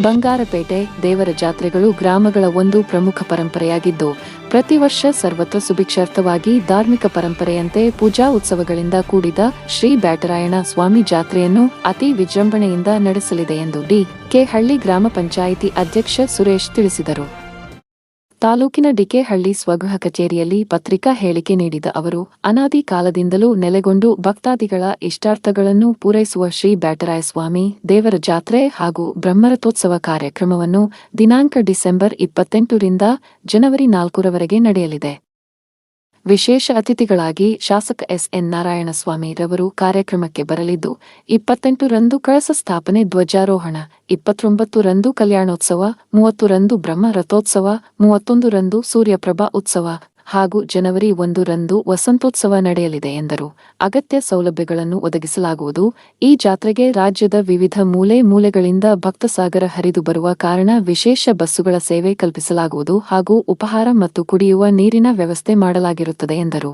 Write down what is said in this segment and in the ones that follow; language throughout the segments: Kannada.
ಬಂಗಾರಪೇಟೆ ದೇವರ ಜಾತ್ರೆಗಳು ಗ್ರಾಮಗಳ ಒಂದು ಪ್ರಮುಖ ಪರಂಪರೆಯಾಗಿದ್ದು, ಪ್ರತಿ ವರ್ಷ ಸರ್ವತ್ರ ಸುಭಿಕ್ಷಾರ್ಥವಾಗಿ ಧಾರ್ಮಿಕ ಪರಂಪರೆಯಂತೆ ಪೂಜಾ ಉತ್ಸವಗಳಿಂದ ಕೂಡಿದ ಶ್ರೀ ಬ್ಯಾಟರಾಯಣ ಸ್ವಾಮಿ ಜಾತ್ರೆಯನ್ನು ಅತಿ ವಿಜೃಂಭಣೆಯಿಂದ ನಡೆಸಲಿದೆ ಎಂದು ಡಿ ಕೆ ಹಳ್ಳಿ ಗ್ರಾಮ ಪಂಚಾಯಿತಿ ಅಧ್ಯಕ್ಷ ಸುರೇಶ್ ತಿಳಿಸಿದರು. ತಾಲೂಕಿನ ಡಿಕೆಹಳ್ಳಿ ಸ್ವಗೃಹ ಕಚೇರಿಯಲ್ಲಿ ಪತ್ರಿಕಾ ಹೇಳಿಕೆ ನೀಡಿದ ಅವರು, ಅನಾದಿ ಕಾಲದಿಂದಲೂ ನೆಲೆಗೊಂಡು ಭಕ್ತಾದಿಗಳ ಇಷ್ಟಾರ್ಥಗಳನ್ನು ಪೂರೈಸುವ ಶ್ರೀ ಬ್ಯಾಟರಾಯ ಸ್ವಾಮಿ ದೇವರ ಜಾತ್ರೆ ಹಾಗೂ ಬ್ರಹ್ಮರಥೋತ್ಸವ ಕಾರ್ಯಕ್ರಮವನ್ನು ದಿನಾಂಕ ಡಿಸೆಂಬರ್ ಇಪ್ಪತ್ತೆಂಟರಿಂದ ಜನವರಿ ನಾಲ್ಕರವರೆಗೆ ನಡೆಯಲಿದೆ. ವಿಶೇಷ ಅತಿಥಿಗಳಾಗಿ ಶಾಸಕ ಎಸ್ ಎನ್ ನಾರಾಯಣಸ್ವಾಮಿ ರವರು ಕಾರ್ಯಕ್ರಮಕ್ಕೆ ಬರಲಿದ್ದು, ಇಪ್ಪತ್ತೆಂಟು ರಂದು ಕಳಸ ಸ್ಥಾಪನೆ ಧ್ವಜಾರೋಹಣ, ಇಪ್ಪತ್ತೊಂಬತ್ತು ರಂದು ಕಲ್ಯಾಣೋತ್ಸವ, ಮೂವತ್ತು ರಂದು ಬ್ರಹ್ಮ ರಥೋತ್ಸವ, ಮೂವತ್ತೊಂದು ರಂದು ಸೂರ್ಯಪ್ರಭಾ ಉತ್ಸವ ಹಾಗೂ ಜನವರಿ ಒಂದು ರಂದು ವಸಂತೋತ್ಸವ ನಡೆಯಲಿದೆ ಎಂದರು. ಅಗತ್ಯ ಸೌಲಭ್ಯಗಳನ್ನು ಒದಗಿಸಲಾಗುವುದು. ಈ ಜಾತ್ರೆಗೆ ರಾಜ್ಯದ ವಿವಿಧ ಮೂಲೆ ಮೂಲೆಗಳಿಂದ ಭಕ್ತಸಾಗರ ಹರಿದು ಬರುವ ಕಾರಣ ವಿಶೇಷ ಬಸ್ಸುಗಳ ಸೇವೆ ಕಲ್ಪಿಸಲಾಗುವುದು ಹಾಗೂ ಉಪಹಾರ ಮತ್ತು ಕುಡಿಯುವ ನೀರಿನ ವ್ಯವಸ್ಥೆ ಮಾಡಲಾಗಿರುತ್ತದೆ ಎಂದರು.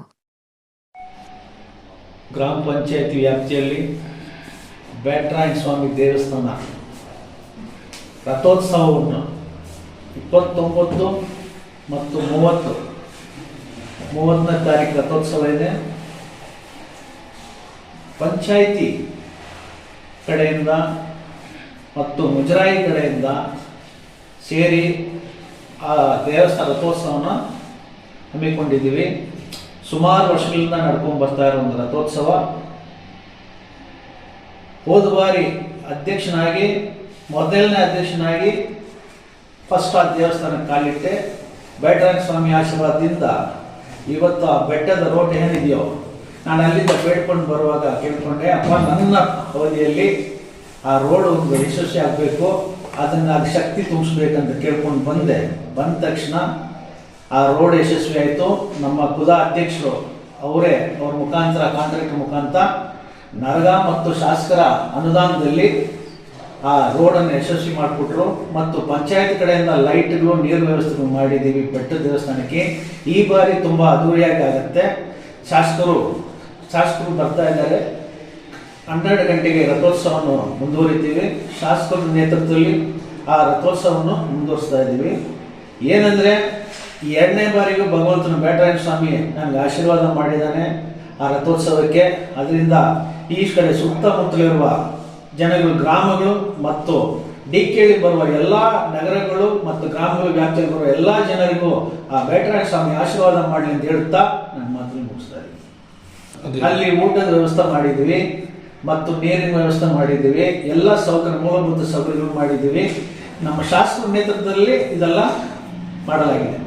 ಗ್ರಾಮ ಪಂಚಾಯತಿ ವ್ಯಾಪ್ತಿಯಲ್ಲಿ ಸ್ವಾಮಿ ದೇವಸ್ಥಾನ ರಥೋತ್ಸವವನ್ನು ಇಪ್ಪತ್ತೊಂಬತ್ತು ಮತ್ತು ಮೂವತ್ತು ಮೂವತ್ತನೇ ತಾರೀಕು ರಥೋತ್ಸವ ಇದೆ. ಪಂಚಾಯಿತಿ ಕಡೆಯಿಂದ ಮತ್ತು ಮುಜರಾಯಿ ಕಡೆಯಿಂದ ಸೇರಿ ಆ ದೇವಸ್ಥಾನ ರಥೋತ್ಸವನ ಹಮ್ಮಿಕೊಂಡಿದ್ದೀವಿ. ಸುಮಾರು ವರ್ಷಗಳಿಂದ ನಡ್ಕೊಂಡು ಬರ್ತಾ ಇರೋ ಒಂದು ರಥೋತ್ಸವ. ಹೋದ ಬಾರಿ ಅಧ್ಯಕ್ಷನಾಗಿ, ಮೊದಲನೇ ಅಧ್ಯಕ್ಷನಾಗಿ ಫಸ್ಟ್ ಆ ದೇವಸ್ಥಾನಕ್ಕೆ ಕಾಲಿಟ್ಟೆ. ಬೈಟರಂಗ ಸ್ವಾಮಿ ಆಶೀರ್ವಾದದಿಂದ ಇವತ್ತು ಆ ಬೆಟ್ಟದ ರೋಡ್ ಏನಿದೆಯೋ, ನಾನು ಅಲ್ಲಿಂದ ಬೇಡ್ಕೊಂಡು ಬರುವಾಗ ಕೇಳ್ಕೊಂಡೆ, ಅಪ್ಪ, ನನ್ನ ಅವಧಿಯಲ್ಲಿ ಆ ರೋಡ್ ಒಂದು ಯಶಸ್ವಿ ಆಗಬೇಕು, ಅದನ್ನು ಅದು ಶಕ್ತಿ ತುಂಬಿಸ್ಬೇಕಂತ ಕೇಳ್ಕೊಂಡು ಬಂದೆ. ಬಂದ ತಕ್ಷಣ ಆ ರೋಡ್ ಯಶಸ್ವಿ ಆಯಿತು. ನಮ್ಮ ಕುದಾ ಅಧ್ಯಕ್ಷರು ಅವರೇ, ಅವ್ರ ಮುಖಾಂತರ ಕಾಂಟ್ರಾಕ್ಟ್ ಮುಖಾಂತರ ನರಗ ಮತ್ತು ಶಾಸಕರ ಅನುದಾನದಲ್ಲಿ ಆ ರೋಡನ್ನು ಯಶಸ್ವಿ ಮಾಡಿಕೊಟ್ರು. ಮತ್ತು ಪಂಚಾಯತ್ ಕಡೆಯಿಂದ ಲೈಟ್ಗಳು, ನೀರು ವ್ಯವಸ್ಥೆಗಳು ಮಾಡಿದ್ದೀವಿ ಬೆಟ್ಟದ ದೇವಸ್ಥಾನಕ್ಕೆ. ಈ ಬಾರಿ ತುಂಬ ಅದ್ದೂರಿಯಾಗಿ ಆಗುತ್ತೆ. ಶಾಸಕರು ಶಾಸಕರು ಬರ್ತಾ ಇದ್ದಾರೆ. ಹನ್ನೆರಡು ಗಂಟೆಗೆ ರಥೋತ್ಸವವನ್ನು ಮುಂದುವರಿತೀವಿ. ಶಾಸಕರ ನೇತೃತ್ವದಲ್ಲಿ ಆ ರಥೋತ್ಸವವನ್ನು ಮುಂದುವರಿಸ್ತಾ ಇದ್ದೀವಿ. ಏನಂದರೆ ಎರಡನೇ ಬಾರಿಗೂ ಭಗವಂತನ ಬೇಟರಾಯನ ಸ್ವಾಮಿ ನನಗೆ ಆಶೀರ್ವಾದ ಮಾಡಿದ್ದಾನೆ ಆ ರಥೋತ್ಸವಕ್ಕೆ. ಅದರಿಂದ ಈ ಕಡೆ ಸುತ್ತಮುತ್ತಲಿರುವ ಜನಗಳು ಗ್ರಾಮಗಳು ಮತ್ತು ಡಿ ಡಿಕೆಳಿ ಬರುವ ಎಲ್ಲ ನಗರಗಳು ಮತ್ತು ಗ್ರಾಮಗಳ ವ್ಯಾಪ್ತಿಯಲ್ಲಿ ಬರುವ ಎಲ್ಲ ಜನರಿಗೂ ಆ ಬೇಟರಾಯ ಸ್ವಾಮಿ ಆಶೀರ್ವಾದ ಮಾಡಲಿ ಅಂತ ಹೇಳುತ್ತಾ ನನ್ನ ಮಾತನ್ನು ಮುಗಿಸ್ತಾ ಇದ್ದೀನಿ. ಅಲ್ಲಿ ಊಟದ ವ್ಯವಸ್ಥೆ ಮಾಡಿದ್ದೀವಿ ಮತ್ತು ನೀರಿನ ವ್ಯವಸ್ಥೆ ಮಾಡಿದ್ದೀವಿ ಎಲ್ಲ ಸೌಕರ್ಯ ಮೂಲಭೂತ ಸೌಕರ್ಯಗಳು ಮಾಡಿದ್ದೀವಿ. ನಮ್ಮ ಶಾಸಕರ ನೇತೃತ್ವದಲ್ಲಿ ಇದೆಲ್ಲ ಮಾಡಲಾಗಿದೆ.